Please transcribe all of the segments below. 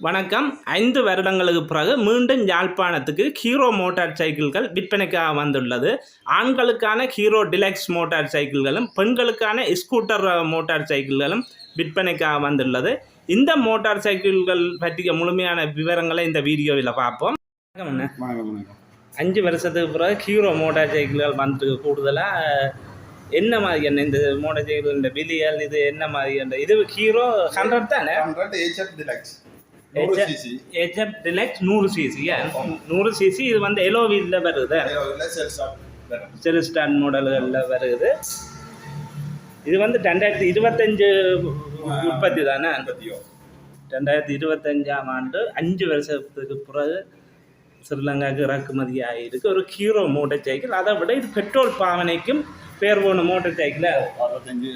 வணக்கம். ஐந்து வருடங்களுக்கு பிறகு மீண்டும் யாழ்ப்பாணத்துக்கு ஹீரோ மோட்டார் சைக்கிள்கள் விற்பனைக்காக வந்துள்ளது. ஆண்களுக்கான ஹீரோ டிலக்ஸ் மோட்டார் சைக்கிள்களும் பெண்களுக்கான ஸ்கூட்டர் மோட்டார் சைக்கிள்களும் விற்பனைக்காக வந்துள்ளது. இந்த மோட்டார் சைக்கிள்கள் பற்றிய முழுமையான விவரங்களை இந்த வீடியோவில் பார்ப்போம். அஞ்சு வருஷத்துக்கு பிறகு ஹீரோ மோட்டார் சைக்கிள்கள் வந்து கூடுதலாக என்ன மாதிரி என்ன இந்த மோட்டார் சைக்கிள் இந்த விலியல் இது என்ன மாதிரி இந்த இது ஹீரோ ஹண்ட்ரட் தானே? Hundred HF deluxe HF deluxe நூறு சிசி நூறு சிசி இது வந்து எலோ வீலில் வருது. செலிஸ்டான் மாடல்களில் வருது. இது வந்து ரெண்டாயிரத்தி இருபத்தஞ்சு உற்பத்தி தானே ரெண்டாயிரத்தி இருபத்தஞ்சாம் ஆண்டு அஞ்சு வருஷத்துக்கு பிறகு ஸ்ரீலங்காவுக்கு இறக்குமதி ஆகியிருக்கு ஒரு ஹீரோ மோட்டார் சைக்கிள். அதை விட இது பெட்ரோல் பாவனைக்கும் பேர் போன மோட்டார் சைக்கிளை? அறுபத்தஞ்சு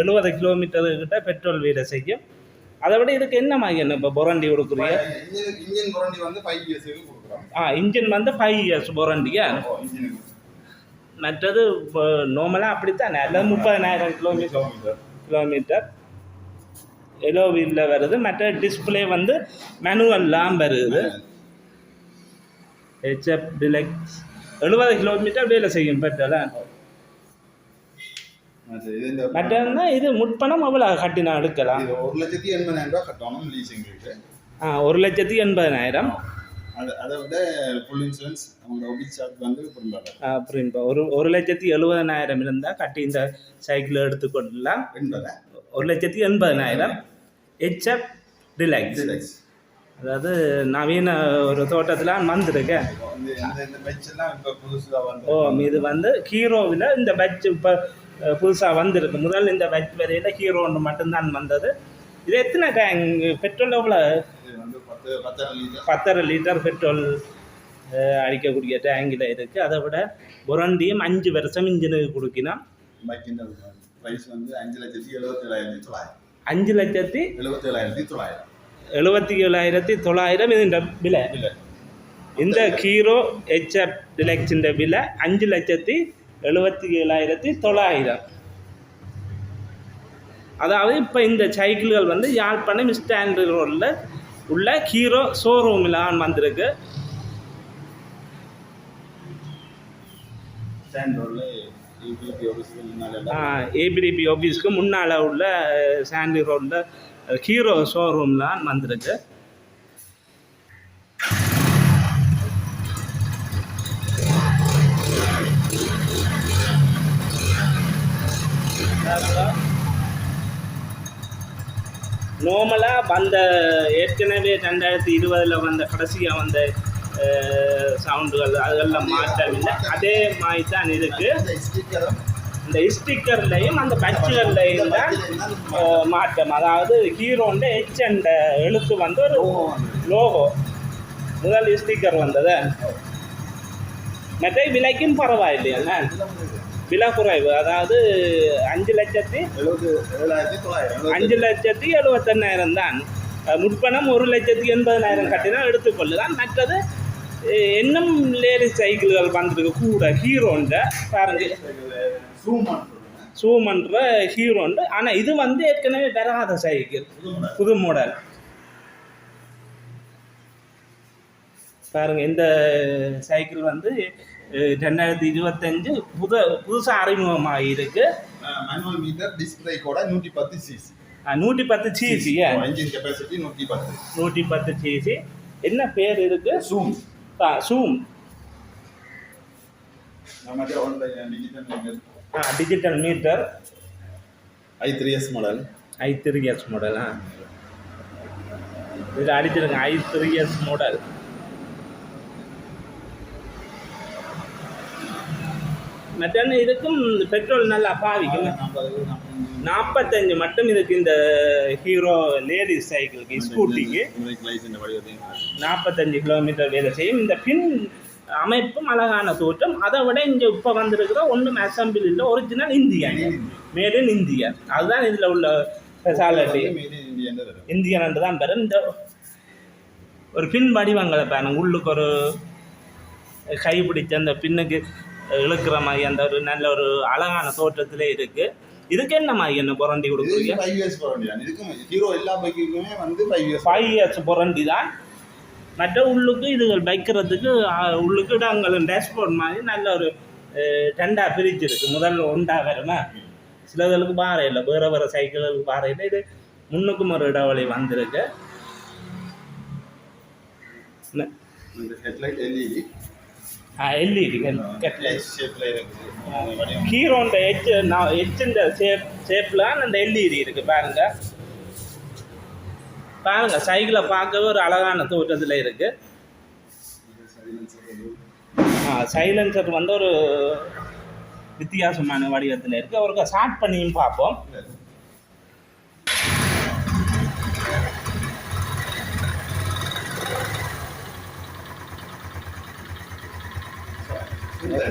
எழுபது கிலோமீட்டர் கிட்ட பெட்ரோல் வீட செய்யும் அதை விட இதுக்கு என்ன மாதிரி என்ன இப்போ பொரண்டி கொடுக்குறீங்க? இன்ஜின் குரண்டி வந்து ஃபைவ் கொடுக்குறோம் ஆ இன்ஜின் வந்து ஃபைவ் இயர்ஸ் பொரண்டியா? மற்றது நார்மலாக அப்படித்தான் அல்லது முப்பதனாயிரம் கிலோமீட்டர் கிலோமீட்டர் கிலோமீட்டர் எலோ வீலில் வருது. மற்ற டிஸ்பிளே வந்து மேனுவல்லாம் வருது. ஹெச்எஃப் டிலக்ஸ் எழுபது கிலோமீட்டர் வேலை செய்யும் பெட்ரோலா? அது இது இந்த மற்றன்னா இது முற்பணம் எவ்வளோ கட்டினா எடுக்கலாம். ஒரு லட்சத்தி எண்பதாயிரம் ரூபாய் கட்டணும் லீசிங் இருக்கு ஆ ஒரு லட்சத்தி எண்பதாயிரம். அது விட ஃபுல் இன்சூரன்ஸ் அவங்க ஒபிட் சார்ஜ் வந்து ஒரு ஒரு லட்சத்தி எழுபதனாயிரம் இருந்தால் கட்டி இந்த சைக்கிள் எடுத்துக்கொள்ளலாம். ஒரு லட்சத்தி எண்பதனாயிரம் ஹெச்எஃப் டிலக்ஸ் டிலக்ஸ் அதாவது நவீன ஒரு தோட்டத்தில் வந்திருக்கேன் ஓ இது வந்து ஹீரோவில் இந்த பட்ஜ் இப்போ புதுசாக வந்திருக்கு. முதல் இந்த பட்ஜ் வரையில் ஹீரோ ஒன்று மட்டும்தான் வந்தது. இது எத்தனை டேங்க் பெட்ரோல் எவ்வளோ பத்தரை லிட்டர் பெட்ரோல் அடிக்கக்கூடிய டேங்கில் இருக்குது அதை விட புரண்டியும் அஞ்சு வருஷம் இன்ஜினுக்கு வந்து அஞ்சு லட்சத்தி எழுபத்தி ஏழாயிரத்தி தொள்ளாயிரம் இதுன்ற விலை. இந்த ஹீரோ ஹெச்எஃப் டிலக்ஸிൻ്റെ விலை அஞ்சு லட்சத்தி எழுபத்தி ஏழாயிரத்தி தொள்ளாயிரம். அதாவது இப்போ இந்த சைக்கிள்கள் வந்து யாழ்ப்பாணம் ஸ்டாண்ட் ரோடில் உள்ள ஹீரோ ஷோரூமில் வந்திருக்கு. ஏபிடிபி ஆஃபீஸ்க்கு முன்னால் உள்ள சாண்டி ரோடில் ஹீரோ ஷோரூம்லாம் வந்திருக்கு. நார்மலாக வந்த ஏற்கனவே ரெண்டாயிரத்தி இருபதில் வந்த கடைசியாக வந்த சவுண்டுகள் அதெல்லாம் மாற்றமில்லை அதே மாதிரி தான் இருக்குது இந்த ஸ்டிக்கர்லையும் அந்த பட்சுகள்லையும் தான் மாற்றம். அதாவது ஹீரோண்ட ஹெச் அண்ட் எழுத்து வந்து ஒரு லோகோ முதல் ஸ்டிக்கர் வந்தது. மற்ற விலைக்கும் பரவாயில்லையா? விலை குறைவு. அதாவது அஞ்சு லட்சத்தி எழுபது அஞ்சு லட்சத்தி எழுபத்தெண்ணாயிரம் தான். முற்பணம் ஒரு லட்சத்தி எண்பதனாயிரம் கட்டினா எடுத்துக்கொள்ளலாம் மற்றது இன்னும் லேடி சைக்கிள்கள் வந்திருக்கு. கூட ஹீரோண்ட பாருங்க. சூமன்ற ஹீரோண்டு ஆனால் இது வந்து ஏற்கனவே வராத சைக்கிள். புது மாடல் பாருங்க இந்த சைக்கிள் வந்து ரெண்டாயிரத்தி இருபத்தஞ்சு புத புதுசாக அறிமுகமாக இருக்கு மேனுவல் மீட்டர் டிஸ்பிளே கூட நூற்றி பத்து சிசி நூற்றி பத்து சிசி இன்ஜின் கெப்பாசிட்டி நூற்றி பத்து நூற்றி பத்து சிசி என்ன பேர் இருக்கு சூம் நம்ம digital digital meter I three S model I three S model ஆ இது அடிச்சிருங்க ஐ த்ரீ எஸ் மாடல் மற்ற இதுக்கும் பெட்ரோல் நல்லா பாவிக்கும். நாற்பத்தஞ்சு மட்டும் இதுக்கு இந்த ஹீரோ லேடிஸ் சைக்கிளுக்கு ஸ்கூட்டிக்கு. நாற்பத்தஞ்சு கிலோமீட்டர் வேலை செய்யும். இந்த பின் அமைப்பும் அழகான தோற்றம். அதை விட இங்கே இப்போ வந்திருக்கிற ஒன்றும் அசம்பிள் இல்லை. Original Indian made in India அதுதான் இதில் உள்ள ஸ்பெஷாலிட்டி இந்தியன் தான் பெறும் இந்த ஒரு பின் வடிவங்களை பாருங்க. உள்ளுக்கு ஒரு கை பிடிச்ச அந்த பின்னுக்கு இழுக்கிற மாதிரி அந்த ஒரு நல்ல ஒரு அழகான தோற்றத்திலே இருக்குது இதுக்கு என்ன மாதிரி என்ன புரண்டி கொடுக்குறீங்க? ஃபைவ் இயர்ஸ் வாரண்டியா இதுக்கும் ஹீரோ எல்லா பைக்குக்குமே வந்து five years five years guarantee தான். மற்ற உள்ளுக்கு இதுகள் வைக்கிறதுக்கு உள்ளுக்கு நாங்கள் டேஷ்போர்ட் மாதிரி நல்ல ஒரு அஹ், ரெண்டா பிரிச்சு இருக்கு. முதல்ல ஒண்டா வருமா? சிலதுகளுக்கு பாறை இல்லை. வேறு வேறு சைக்கிள்களுக்கு பாறை இல்லை. இது முன்னுக்கும் ஒரு இடைவெளி வந்திருக்கு. இந்த ஹெட்லைட் எல்இடி ஷேப்ல இருக்குது வடிவம் ஹீரோண்ட எச் நான் எச்சின்ற ஷேப் ஷேப்பில் அந்த எல்இடி இருக்குது பாருங்க பாருங்க சைக்கிளை பார்க்கவே ஒரு அழகான தோற்றத்தில் இருக்குது சைலன்சர் வந்து ஒரு வித்தியாசமான வடிவத்தில் இருக்குது அவருக்கு ஸ்டார்ட் பண்ணியும் பார்ப்போம்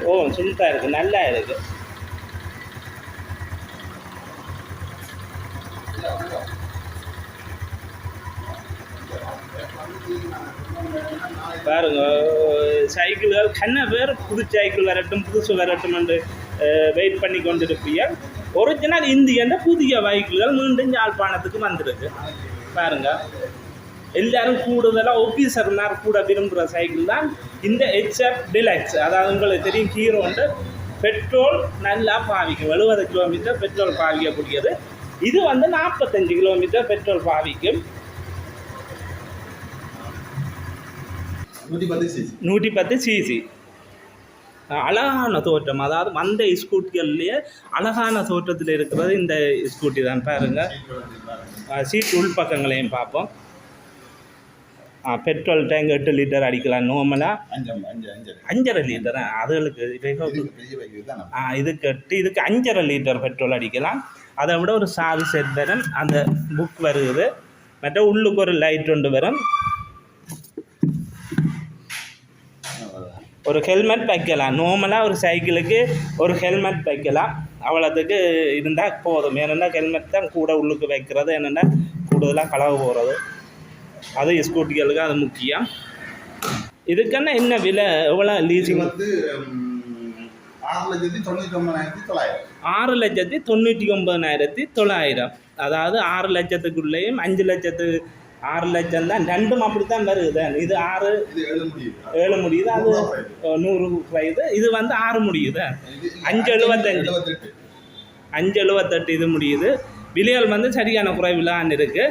ஓ சுல்தா இருக்குது நல்லா இருக்குது பாருங்க சைக்கிள்கள் கண்ண பேர் புது சைக்கிள் வரட்டும் புதுசு வரட்டும் என்று வெயிட் பண்ணி கொண்டிருப்பீங்க. ஒரிஜினல் இந்தியன்ற புதிய வைக்கிள்கள் மீண்டும் யாழ்ப்பாணத்துக்கு வந்திருக்கு. பாருங்க. எல்லாரும் கூடுதலாக ஒபிசர்னார் கூட விரும்புகிற சைக்கிள் தான் இந்த ஹெச்எஃப் டிலக்ஸ் அதாவது உங்களுக்கு தெரியும் ஹீரோண்டு பெட்ரோல் நல்லா பாவிக்கும். எழுபது கிலோமீட்டர் பெட்ரோல் பாவிக்கக்கூடியது. இது வந்து நாற்பத்தஞ்சு கிலோமீட்டர் பெட்ரோல் பாவிக்கும். நூற்றி பத்து சிசி அழகான தோற்றம். அதாவது வந்த ஸ்கூட்டிகள்லேயே அழகான தோற்றத்தில் இருக்கிறது இந்த ஸ்கூட்டி தான். பாருங்க. சீட் உள்பக்கங்களையும் பார்ப்போம். பெட்ரோல் டேங்க் எட்டு லிட்டர் அடிக்கலாம். அஞ்சு அஞ்சரை லிட்டர் அதுகளுக்கு ஆ, இதுக்கு எட்டு இதுக்கு அஞ்சரை லிட்டர் பெட்ரோல் அடிக்கலாம். அதை விட ஒரு சாது செட் வரும். அந்த புக் வருது. மற்ற உள்ளுக்கு ஒரு லைட் ஒன்று வரும். ஒரு ஹெல்மெட் வைக்கலாம். நார்மலாக ஒரு சைக்கிளுக்கு ஒரு ஹெல்மெட் வைக்கலாம். அவ்வளோத்துக்கு இருந்தால் போதும். ஏன்னா ஹெல்மெட் தான் கூட உள்ளுக்கு வைக்கிறது. என்னென்னா கூடுதலாக களவு போகிறது. அது ஸ்கூட்டிகளுக்கு அது முக்கியம். இதுக்கென்ன என்ன விலை? எவ்வளோ லீசிங் வந்து ஆறு லட்சத்தி தொண்ணூற்றி ஒன்பதாயிரத்தி தொள்ளாயிரம். ஆறு லட்சத்தி தொண்ணூற்றி ஒம்பதாயிரத்தி தொள்ளாயிரம். அதாவது ஆறு லட்சத்துக்குள்ளேயும் அஞ்சு லட்சத்து ஆறு லட்சம் தான். ரெண்டும் அப்படி தான் வருது. இது ஆறு ஏழு முடியுது. அது நூறு இது. இது. வந்து ஆறு முடியுது. அஞ்சு எழுபத்தஞ்சு. அஞ்சு எழுபத்தெட்டு இது முடியுது. விலைகள் வந்து சரியான குறைவிலான்னு இருக்கு.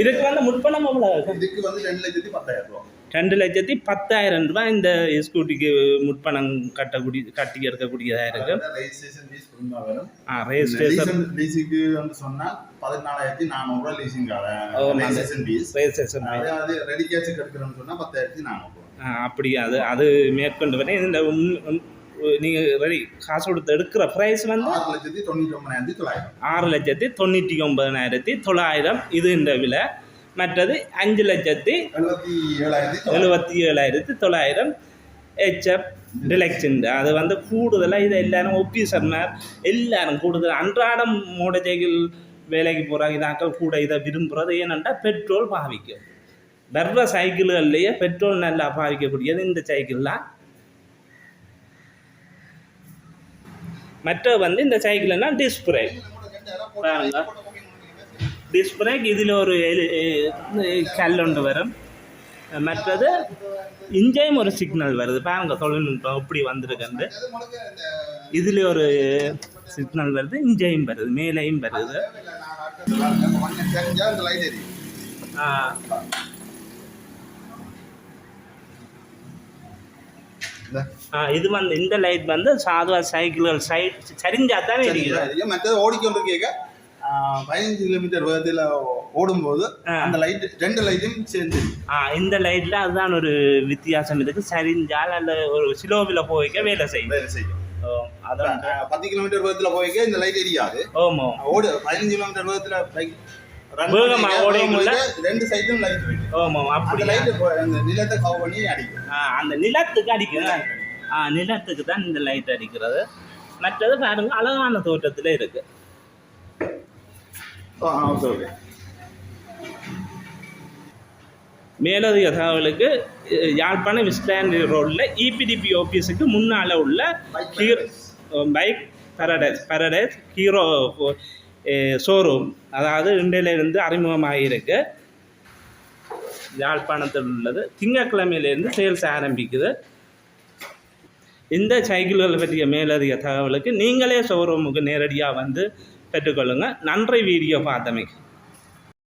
இதுக்கு வந்து முற்பணம் எவ்வளோ இதுக்கு வந்து ரெண்டு லட்சத்தி பத்தாயிரம் ரூபா. ரெண்டு லட்சத்தி பத்தாயிரம் ரூபாய் இந்த ஸ்கூட்டிக்கு முற்பணம் கட்டக்கூடிய கட்டி இருக்கக்கூடியதாக இருக்கு. ரெஜிஸ்ட்ரேஷன் ஃபீஸ் வரும் ஆ ரெஜிஸ்ட்ரேஷன் லீஸுக்கு வந்து சொன்னா பதினாலாயிரத்தி நானூறுரூவா லீசிங் ரெஜிஸ்ட்ரேஷன் ஃபீஸ் ரெஜிஸ்ட்ரேஷன் அதாவது ரெடி கேட்ச் எடுக்கிறோம்னு சொன்னா பத்தாயிரத்தி நானூறுரூவா அப்படி அது அது மேற்கொண்டு வரேன் இந்த நீங்கள் ரெடி காசு கொடுத்து எடுக்கிற ப்ரைஸ் வந்து ஆறு லட்சத்தி தொண்ணூற்றி ஒன்பதாயிரத்தி தொள்ளாயிரம். ஆறு லட்சத்தி தொண்ணூற்றி ஒன்பதாயிரத்தி தொள்ளாயிரம். இது இந்த விலை. மற்றது அஞ்சு லட்சத்தி எழுபத்தி ஏழாயிரத்தி தொள்ளாயிரம். எழுபத்தி ஏழாயிரத்தி தொள்ளாயிரம். ஹெச்எப் டிலெக்ஷன் அது வந்து கூடுதலாக இதை எல்லாரும் ஒப்பீசர்னார் எல்லாரும் கூடுதல் அன்றாடம் மோட்டர் சைக்கிள் வேலைக்கு போகிறாங்க இதாக்கள் கூட இதை விரும்புகிறது ஏனென்றா பெட்ரோல் பாவிக்கும். வர்ற சைக்கிள்கள்லேயே பெட்ரோல் நல்லா பாவிக்கக்கூடியது இந்த சைக்கிள் தான். மற்ற வந்து இந்த சைக்கிள்னா டிஸ்க் பிரேக் பாருங்க. டிஸ்க் பிரேக் இதில் ஒரு எலி- கல் ஒன்று வரும். மற்றது இங்கேயும் ஒரு சிக்னல் வருது. பாருங்க தொழில்நுட்பம் எப்படி வந்திருக்குன்னு. இதில் ஒரு சிக்னல் வருது இங்கேயும் வருது மேலேயும் வருது. ஆ, இந்த ஆ, இது வந்து இந்த லைட் வந்து சாதுவா சைக்கிள்கள் சைட் சரிஞ்சா தானே இருக்குது மற்றது ஓடிக்கொண்டு கேட்க பதினஞ்சு கிலோமீட்டர் வேகத்தில் ஓடும்போது. அந்த லைட் ரெண்டு லைட்டும் சேர்ந்து. ஆ இந்த லைட்டில் அதுதான் ஒரு வித்தியாசம். இருக்குது சரிஞ்சால் அல்ல ஒரு சிலோவில் போய்க்க வேலை செய்யும். வேலை செய்யும். அதான். பத்து கிலோமீட்டர் வேகத்தில் போய்க்க இந்த லைட் எரியாது. ஓமோ ஓடு பதினஞ்சு கிலோமீட்டர் வேகத்தில் பைக் வேகமா ஓடைக்குள்ள? ரெண்டு சைடும் லைட் அப்படி லைட் அந்த நிலத்தை கவர் பண்ணி அடிக்கும். அந்த நிலத்துக்கு அடிக்கிறது ஆ நிலத்துக்கு தான் இந்த லைட் அடிக்கிறது. மற்றது பாருங்க அழகான தோட்டத்தில் இருக்கு. மேலதிக தகவலுக்கு யாழ்ப்பாணம் விஸ்டாண்ட் ரோடில் இபிடிபி ஆஃபீஸுக்கு முன்னால் உள்ள bike paradise paradise Hero showroom அதாவது இந்தியிலிருந்து அறிமுகமாகியிருக்கு. யாழ்ப்பாணத்தில் உள்ளது. திங்கட்கிழமையிலேருந்து சேல்ஸ் ஆரம்பிக்குது. இந்த சைக்கிள்களை பற்றிய மேலதிக தகவலுக்கு நீங்களே ஷோரூமுக்கு நேரடியாக வந்து பெற்றுக்கொள்ளுங்கள் நன்றி வீடியோ பார்த்தமைக்கு.